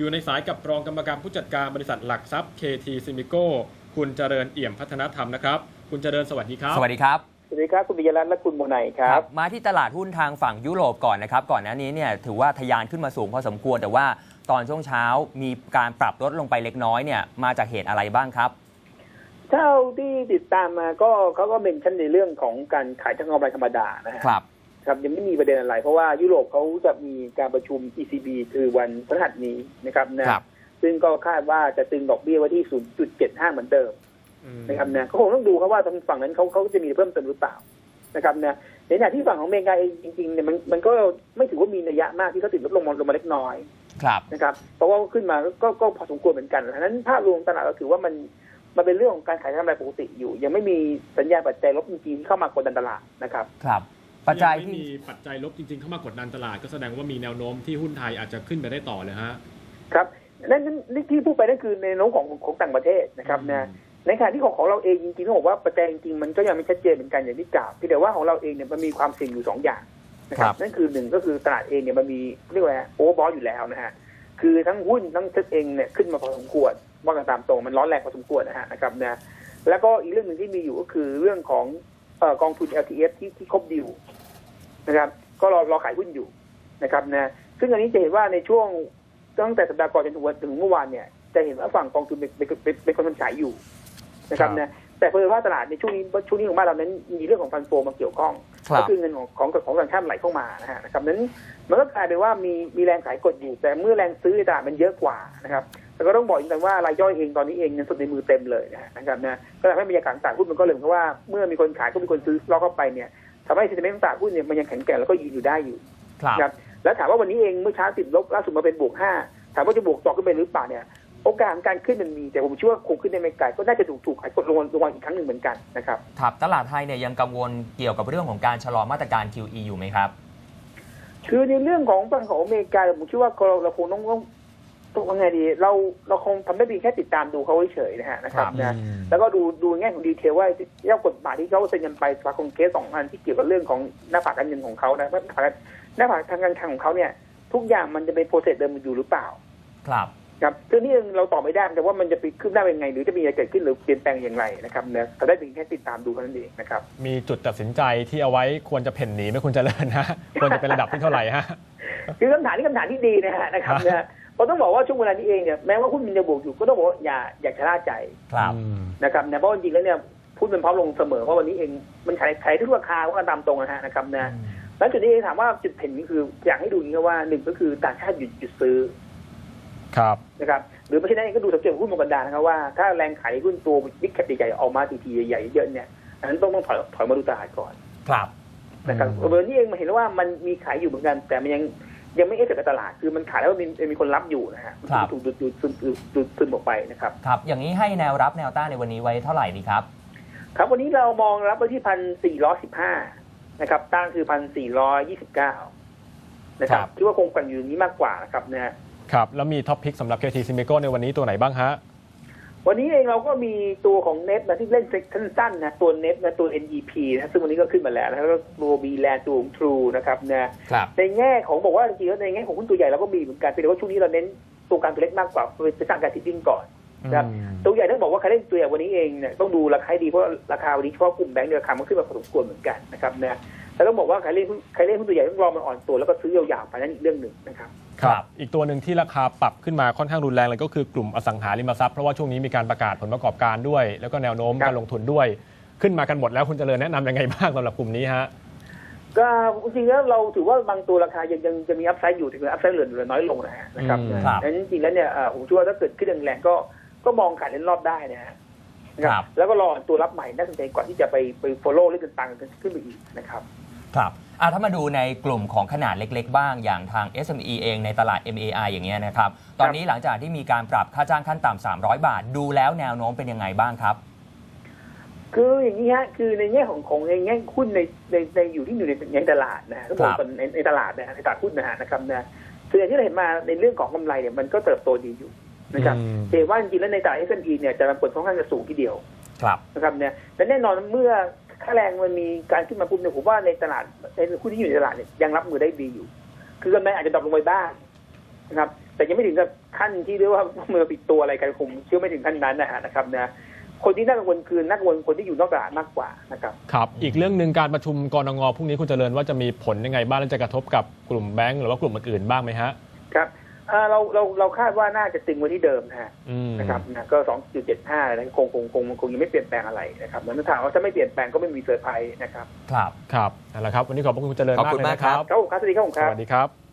อยู่ในสายกับรองกรรมการผู้จัดการบริษัทหลักทรัพย์ KT s i m i c o คุณเจริญเอี่ยมพัฒนธรรมนะครับ คุณเจริญสวัสดีครับ สวัสดีครับ สวัสดีครับ คุณปิยรัตน์และคุณโมไนครับ มาที่ตลาดหุ้นทางฝั่งยุโรปก่อนนะครับ ก่อนหน้านี้เนี่ยถือว่าทะยานขึ้นมาสูงพอสมควร แต่ว่าตอนช่วงเช้ามีการปรับลดลงไปเล็กน้อยเนี่ยมาจากเหตุอะไรบ้างครับเท่าที่ติดตามมาก็เขาก็เป็นชั้นในเรื่องของการขายทางกำไรธรรมดานะฮะครับ ครับยังไม่มีประเด็นอะไร เพราะว่ายุโรปเขาจะมีการประชุม ECB คือวันพฤหัสนี้นะครับนะครับซึ่งก็คาดว่าจะตึงดอกเบี้ยไว้ที่ 0.75 เหมือนเดิมนะครับนะก็คงต้องดูครับว่าทางฝั่งนั้นเขาเขาจะมีเพิ่มเติมหรือเปล่านะครับนะในขณะที่ฝั่งของอเมริกาเองจริงๆเนี่ยมันมันก็ไม่ถือว่ามีนัยยะมากที่เขาติดลดลงมาลงมาเล็กน้อยครับนะครับ เพราะว่าขึ้นมาก็ก็ก็พอสมควรเหมือนกันดังนั้นภาพรวมตลาดเราถือว่ามันมันเป็นเรื่องของการขายกำไรปกติอยู่ ยังไม่มีสัญญาณปัจจัยลบจริงๆที่เข้ามากดดันตลาดนะครับครับ ปัจจัยยังไม่ที่มีปัจจัยลบจริงๆเข้ามากดดันตลาด ก็แสดงว่ามีแนวโน้มที่หุ้นไทยอาจจะขึ้นไปได้ต่อเลยฮะครับนั่นนั่นนี่ที่พูดไปนั่นคือในโน้มของของต่างประเทศนะครับนะในขณะที่ของของเราเองจริงๆต้องบอกว่าปัจจัยจริงๆมันก็ยังไม่ชัดเจนเหมือนกันอย่างที่กล่าวที่แต่ว่าของเราเองเนี่ยมันมีความเสี่ยงอยู่สองอย่างนะคครัรับบนั่นคือหนึ่งก็คือตลาดเองเนี่ยมันมีเรียกว่าโอเวอร์บอลอยู่แล้วนะฮะคือทั้งหุ้นทั้งเซ็ตเองเนี่ยขึ้นมาพอสมควรว่ากันตามตรงมันร้อนแรงพอสมควรนะฮะนะครับนะแล้วก็อีกเรื่องหนึ่งที่มีอยู่ก็คือเรื่องของเอ่อ กองทุน LTF ที่ที่ครบดิวนะครับ ก็รอรอขายหุ้นอยู่นะครับนะซึ่งอันนี้จะเห็นว่าในช่วงตั้งแต่สัปดาห์ก่อนจนถึงวันถึงเมื่อวานเนี่ย จะเห็นว่าฝั่งกองทุนเป็นเป็นเป็นเป็นคนขายอยู่นะครับครับนะแต่เพิ่ว่าตลาดในช่วงนี้ช่วงนี้ของบ้านเรานั้นมีเรื่องของฟันโฟมาเกี่ยวข้องครัก็บคือเงินของของของต่างชาติไหลเข้ามานะฮะนะครับนั้นมันก็กลายเป็นว่ามีมีแรงขายกดอยู่ แต่เมื่อแรงซื้อในตลาดมันเยอะกว่านะครับ แล้วก็ต้องบอกอีกกันว่ารายย่อยเองตอนนี้เองเงินสดในมือเต็มเลยนะฮะนะครับนะก็ทำให้บรรยากาศตลาดหุ้นมันก็เลยเพราะว่าเมื่อมีคนขายก็มีคนซื้อล็อกเข้าไปเนี่ยทำให้สินเชื่อตลาดหุ้นเนี่ยมันยังแข็งแกร่งแล้วก็ยืนอยู่ได้อยู่ครับครับแล้วถามว่าวันนี้เองเมื่อเช้าติดลบล่าสุดมาเป็นบวกห้าถามว่าจะบวกต่อขึ้นไปหรือเปล่าเนี่ยโอกาสของการขึ้นมันมี แต่ผมเชื่อว่าคงขึ้นได้ไม่ไกลก็น่าจะถูกถูกขายกดลงลงมาอีกครั้งหนึ่งเหมือนกันนะครับครับตลาดไทยเนี่ยยังกังวลเกี่ยวกับเรื่องของการชะลอมาตรการ QE อยู่ไหมครับ คือในเรื่องของฝั่งของอเมริกาผมคิดว่าเราเราคงต้อง ต้องต้องว่าไงดีเราเราคงทำได้เพียงแค่ติดตามดูเขาเฉยๆนะฮะนะครับครับนะแล้วก็ดูดูแง่ของดีเทลว่าเจ้ากฎหมายที่เขาเซ็นกันไปสภาคองเกสสองอันที่เกี่ยวกับเรื่องของหน้าฝากการเงินของเขานะหน้าฝากหน้าฝากทางการคลังของเขาเนี่ย ทุกอย่างมันจะเป็นโปรเซสเดิมอยู่หรือเปล่า ครับครับคือนี่เราตอบไม่ได้แต่ว่ามันจะไปขึ้นได้เป็นไง หรือจะมีอะไรเกิดขึ้นหรือเปลี่ยนแปลงอย่างไรนะครับนะแต่ได้เพียงแค่ติดตามดูเท่านั้นเองนะครับ มีจุดตัดสินใจที่เอาไว้ควรจะเพ่นหนีไม่ควรจะเลินนะควรจะเป็นระดับที่เท่าไหร่ฮะคือคำถามนี้คำถามที่ดีนะฮะนะครับนะเพราะต้องบอกว่าช่วงเวลานี้เองเนี่ยแม้ว่าหุ้นมันจะบวกอยู่ก็ต้องบอกว่าอย่าอย่าชะล่าใจครับนะครับนะเพราะจริงๆแล้วเนี่ยหุ้นมันพร้อมลงเสมอเพราะวันนี้เองมันขายขายทุกราคาว่าตามตรงนะฮะนะครับนะแล้วจุดนี้เองถามว่าจุดเพ่นนี่คืออยากให้ดูอย่างนี้ครับว่าหนึ่งก็คือต่างชาติหยุดหยุดซื้อครับนะครับหรือไม่ใช่นั้นเองก็ดูสังเกตหุ้นบนบรรดานะครับว่าถ้าแรงขายหุ้นตัวบิ๊กแคปใหญ่ๆออกมาทีๆใหญ่ๆเยอะๆเนี่ยอันนั้นต้องต้องถอยถอยมาดูตลาดก่อนครับนะครับอืมเบอร์นี้เองมาเห็นแล้วว่ามันมีขายอยู่เหมือนกัน แต่มันยัง ยังไม่เอฟเฟกต์กับตลาดคือมันขายแล้วมันมีมีคนรับอยู่นะฮะมันครับถูกดูดดูดซึมดูดดูดซึมออกไปนะครับครับ อย่างนี้ให้แนวรับแนวต้านในวันนี้ไว้เท่าไหร่ดีครับ ครับวันนี้เรามองรับไว้ที่พันสี่ร้อยสิบห้านะครับต้านคือพันสี่ร้อยยี่สิบเก้านะครับครับคิดว่าคงกันอยู่อย่างนี้มากกว่านะครับนะฮะครับ แล้วมีท็อปพิกสำหรับ KT s i m i c o ในวันนี้ตัวไหนบ้างฮะ วันนี้เองเราก็มีตัวของเน็ตนะที่เล่นเซ็กสั้นๆนะตัวเน็ตนะตัว NEP นะซึ่งวันนี้ก็ขึ้นมาแล้วนะแล้วก็ตัวบีแลตัวของ True นะครับนะครับในแง่ของบอกว่าจริงๆแล้วในแง่ของหุ้นตัวใหญ่เราก็มีเหมือนกันเพียงแต่ว่าช่วงนี้เราเน้นตัวกลางตัวเล็กมากกว่าไปสร้างการทิดดิ้งก่อนครับตัวใหญ่ต้องบอกว่าใครเล่นตัวใหญ่วันนี้เองเนี่ยต้องดูราคาให้ดีเพราะราคาวันนี้เฉพาะกลุ่มแบงก์เนี่ยราคามันขึ้นมาพอสมควรเหมือนกันนะครับนะ แต่ต้องบอกว่าใครเล่นหุ้นใครเล่นหุ้นตัวใหญ่ต้องรอมันอ่อนตัวแล้วก็ซื้อยาวๆไปนั่นอีกเรื่องหนึ่งนะครับครับ อีกตัวหนึ่งที่ราคาปรับขึ้นมาค่อนข้างรุนแรงเลยก็คือกลุ่มอสังหาริมทรัพย์เพราะว่าช่วงนี้มีการประกาศผลประกอบการด้วย แล้วก็แนวโน้มครับการลงทุนด้วย ขึ้นมากันหมดแล้วคุณเจริญแนะนำยังไงบ้างสำหรับกลุ่มนี้ฮะก็จริงๆแล้วเราถือว่าบางตัวราคายังยังจะมีอัพไซด์อยู่ถึงอัพไซด์เหลือเหลือน้อยลงนะฮะนะครับอืมนะครับดังนั้นจริงๆแล้วเนี่ยเอ่อผมเชื่อว่าถ้าเกิดขึ้นแรงๆก็ก็มองขายเล่นรอบได้นะฮะนะคครัรับบแล้วก็รอตัวรับใหม่น่าสนใจก่อนที่จะไปไป follow เล่นกันตังกันขึ้นไปอีกนะครับ ครับอะถ้ามาดูในกลุ่มของขนาดเล็กๆ บ้างอย่างทาง SME เองในตลาด MAI อย่างเงี้ยนะครับ ตอนนี้หลังจากที่มีการปรับค่าจ้างขั้นต่ำ300 บาท ดูแล้วแนวโน้มเป็นยังไงบ้างครับ คืออย่างนี้ฮะคือในแง่ของของในแง่หุ้นในในในอยู่ที่อยู่ในในตลาดนะฮะต้องบอกครับก่อนในในตลาดนะฮะในตลาดหุ้นนะฮะนะครับนะส่วนใหญ่ที่เราเห็นมาในเรื่องของกำไรเนี่ยมันก็เติบโตดีอยู่นะครับอืมแต่ว่าจริงๆแล้วในตลาด S&P เนี่ยจะมันผลค่อนข้างจะสูงทีเดียวครับนะครับเนี่ยและแน่นอนเมื่อ ค่าแรงมันมีการขึ้นมาปุ๊บเนี่ยผมว่าในตลาดในหุ้นที่อยู่ในตลาดเนี่ยยังรับมือได้ดีอยู่ คือกำไรอาจจะดรอปลงไปบ้างนะครับ แต่ยังไม่ถึงกับขั้นที่เรียกว่าเมืองปิดตัวอะไรกันคงเชื่อไม่ถึงขั้นนั้นนะฮะนะครับนะคนที่น่ากังวลคือน่ากังวลคนที่อยู่นอกตลาดมากกว่านะครับครับ อีกเรื่องหนึ่งการประชุมกรงพรุ่งนี้คุณเจริญว่าจะมีผลยังไงบ้างและจะกระทบกับกลุ่มแบงก์หรือว่ากลุ่มอื่นๆบ้างไหมฮะครับอ่า เราเราเราคาดว่าน่าจะตึงไว้ที่เดิมนะฮะอืมนะครับนะก็สองจุดเจ็ดห้านะคงคงคงคงยังไม่เปลี่ยนแปลงอะไรนะครับแล้วถ้าถามว่าถ้าไม่เปลี่ยนแปลงก็ไม่มีเซอร์ไพรส์นะครับ ครับครับนั่นแหละครับ วันนี้ขอบพระคุณคุณเจริญขอบมากคุณเลยมากนะคครัรับบครับผมครับสวัสดีครับผมสครับวัสดีครับ